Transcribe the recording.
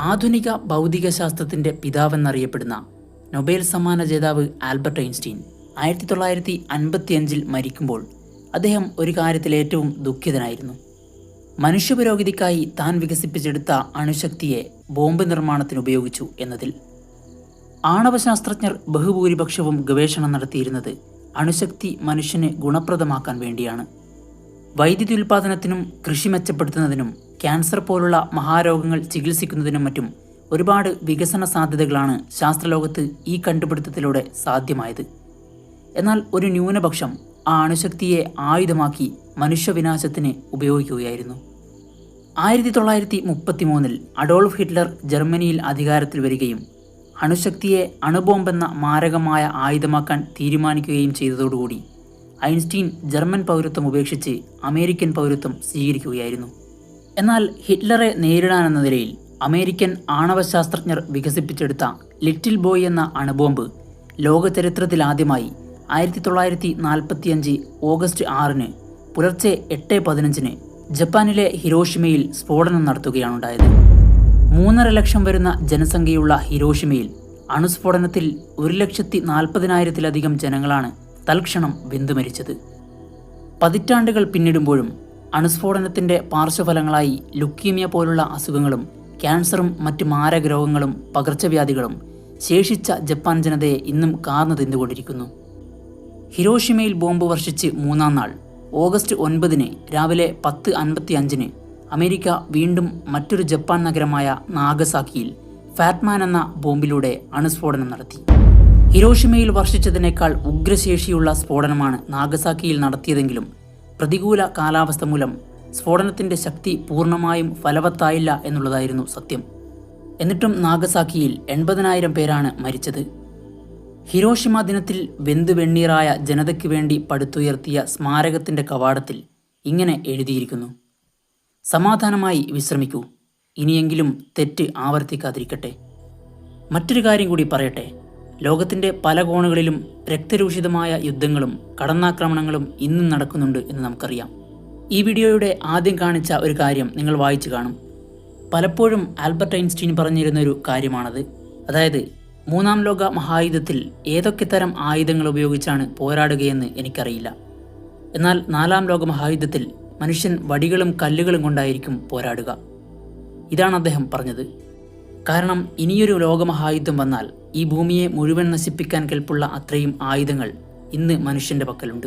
ആധുനിക ഭൗതിക ശാസ്ത്രത്തിന്റെ പിതാവെന്നറിയപ്പെടുന്ന നൊബേൽ സമ്മാന ജേതാവ് ആൽബർട്ട് ഐൻസ്റ്റീൻ ആയിരത്തി തൊള്ളായിരത്തി അൻപത്തിയഞ്ചിൽ മരിക്കുമ്പോൾ അദ്ദേഹം ഒരു കാര്യത്തിൽ ഏറ്റവും ദുഃഖിതനായിരുന്നു. മനുഷ്യപുരോഗതിക്കായി താൻ വികസിപ്പിച്ചെടുത്ത അണുശക്തിയെ ബോംബ് നിർമ്മാണത്തിന് ഉപയോഗിച്ചു എന്നതിൽ. ആണവശാസ്ത്രജ്ഞർ ബഹുഭൂരിപക്ഷവും ഗവേഷണം നടത്തിയിരുന്നത് അണുശക്തി മനുഷ്യനെ ഗുണപ്രദമാക്കാൻ വേണ്ടിയാണ്. വൈദ്യുതി ഉൽപാദനത്തിനും കൃഷി മെച്ചപ്പെടുത്തുന്നതിനും ക്യാൻസർ പോലുള്ള മഹാരോഗങ്ങൾ ചികിത്സിക്കുന്നതിനും മറ്റും ഒരുപാട് വികസന സാധ്യതകളാണ് ശാസ്ത്രലോകത്ത് ഈ കണ്ടുപിടുത്തത്തിലൂടെ സാധ്യമായത്. എന്നാൽ ഒരു ന്യൂനപക്ഷം ആ അണുശക്തിയെ ആയുധമാക്കി മനുഷ്യവിനാശത്തിന് ഉപയോഗിക്കുകയായിരുന്നു. ആയിരത്തി തൊള്ളായിരത്തി മുപ്പത്തി മൂന്നിൽ അഡോൾഫ് ഹിറ്റ്ലർ ജർമ്മനിയിൽ അധികാരത്തിൽ വരികയും അണുശക്തിയെ അണുബോംബെന്ന മാരകമായ ആയുധമാക്കാൻ തീരുമാനിക്കുകയും ചെയ്തതോടുകൂടി ഐൻസ്റ്റീൻ ജർമ്മൻ പൗരത്വം ഉപേക്ഷിച്ച് അമേരിക്കൻ പൗരത്വം സ്വീകരിക്കുകയായിരുന്നു. എന്നാൽ ഹിറ്റ്ലറെ നേരിടാനെന്ന നിലയിൽ അമേരിക്കൻ ആണവ ശാസ്ത്രജ്ഞർ വികസിപ്പിച്ചെടുത്ത ലിറ്റിൽ ബോയ് എന്ന അണുബോംബ് ലോക ചരിത്രത്തിലാദ്യമായി ആയിരത്തി തൊള്ളായിരത്തി നാൽപ്പത്തിയഞ്ച് ഓഗസ്റ്റ് ആറിന് പുലർച്ചെ എട്ട് പതിനഞ്ചിന് ജപ്പാനിലെ ഹിരോഷിമയിൽ സ്ഫോടനം നടത്തുകയാണുണ്ടായത്. മൂന്നര ലക്ഷം വരുന്ന ജനസംഖ്യയുള്ള ഹിരോഷിമയിൽ അണുസ്ഫോടനത്തിൽ ഒരു ലക്ഷത്തി നാൽപ്പതിനായിരത്തിലധികം ജനങ്ങളാണ് തൽക്ഷണം വെന്തുമരിച്ചത്. പതിറ്റാണ്ടുകൾ പിന്നിടുമ്പോഴും അണുസ്ഫോടനത്തിന്റെ പാർശ്വഫലങ്ങളായി ലുക്കീമിയ പോലുള്ള അസുഖങ്ങളും ക്യാൻസറും മറ്റ് മാരക രോഗങ്ങളും പകർച്ചവ്യാധികളും ശേഷിച്ച ജപ്പാൻ ജനതയെ ഇന്നും കാർന്നു തിന്നുകൊണ്ടിരിക്കുന്നു. ഹിരോഷിമയിൽ ബോംബ് വർഷിച്ച് മൂന്നാം നാൾ ഓഗസ്റ്റ് ഒൻപതിന് രാവിലെ പത്ത് അൻപത്തി അഞ്ചിന് അമേരിക്ക വീണ്ടും മറ്റൊരു ജപ്പാൻ നഗരമായ നാഗസാക്കിയിൽ ഫാറ്റ്മാൻ എന്ന ബോംബിലൂടെ അണുസ്ഫോടനം നടത്തി. ഹിരോഷിമയിൽ വർഷിച്ചതിനേക്കാൾ ഉഗ്രശേഷിയുള്ള സ്ഫോടനമാണ് നാഗസാക്കിയിൽ നടത്തിയതെങ്കിലും പ്രതികൂല കാലാവസ്ഥ മൂലം സ്ഫോടനത്തിന്റെ ശക്തി പൂർണമായും ഫലവത്തായില്ല എന്നുള്ളതായിരുന്നു സത്യം. എന്നിട്ടും നാഗസാക്കിയിൽ എൺപതിനായിരം പേരാണ് മരിച്ചത്. ഹിരോഷിമ ദിനത്തിൽ വെന്തു വെണ്ണീറായ ജനതയ്ക്ക് വേണ്ടി പടുത്തുയർത്തിയ സ്മാരകത്തിന്റെ കവാടത്തിൽ ഇങ്ങനെ എഴുതിയിരിക്കുന്നു. സമാധാനമായി വിശ്രമിക്കൂ. ഇനിയെങ്കിലും തെറ്റ് ആവർത്തിക്കാതിരിക്കട്ടെ. മറ്റൊരു കാര്യം കൂടി പറയട്ടെ. ലോകത്തിന്റെ പല കോണുകളിലും രക്തരൂഷിതമായ യുദ്ധങ്ങളും കടന്നാക്രമണങ്ങളും ഇന്നും നടക്കുന്നുണ്ട് എന്ന് നമുക്കറിയാം. ഈ വീഡിയോയുടെ ആദ്യം കാണിച്ച ഒരു കാര്യം നിങ്ങൾ വായിച്ചു കാണും. പലപ്പോഴും ആൽബർട്ട് ഐൻസ്റ്റീൻ പറഞ്ഞിരുന്ന ഒരു കാര്യമാണത്. അതായത് മൂന്നാം ലോക മഹായുദ്ധത്തിൽ ഏതൊക്കെ തരം ആയുധങ്ങൾ ഉപയോഗിച്ചാണ് പോരാടുകയെന്ന് എനിക്കറിയില്ല. എന്നാൽ നാലാം ലോക മഹായുദ്ധത്തിൽ മനുഷ്യൻ വടികളും കല്ലുകളും കൊണ്ടായിരിക്കും പോരാടുക. ഇതാണ് അദ്ദേഹം പറഞ്ഞത്. കാരണം ഇനിയൊരു ലോകമഹായുദ്ധം വന്നാൽ ഈ ഭൂമിയെ മുഴുവൻ നശിപ്പിക്കാൻ കെൽപ്പുള്ള അത്രയും ആയുധങ്ങൾ ഇന്ന് മനുഷ്യന്റെ പക്കലുണ്ട്.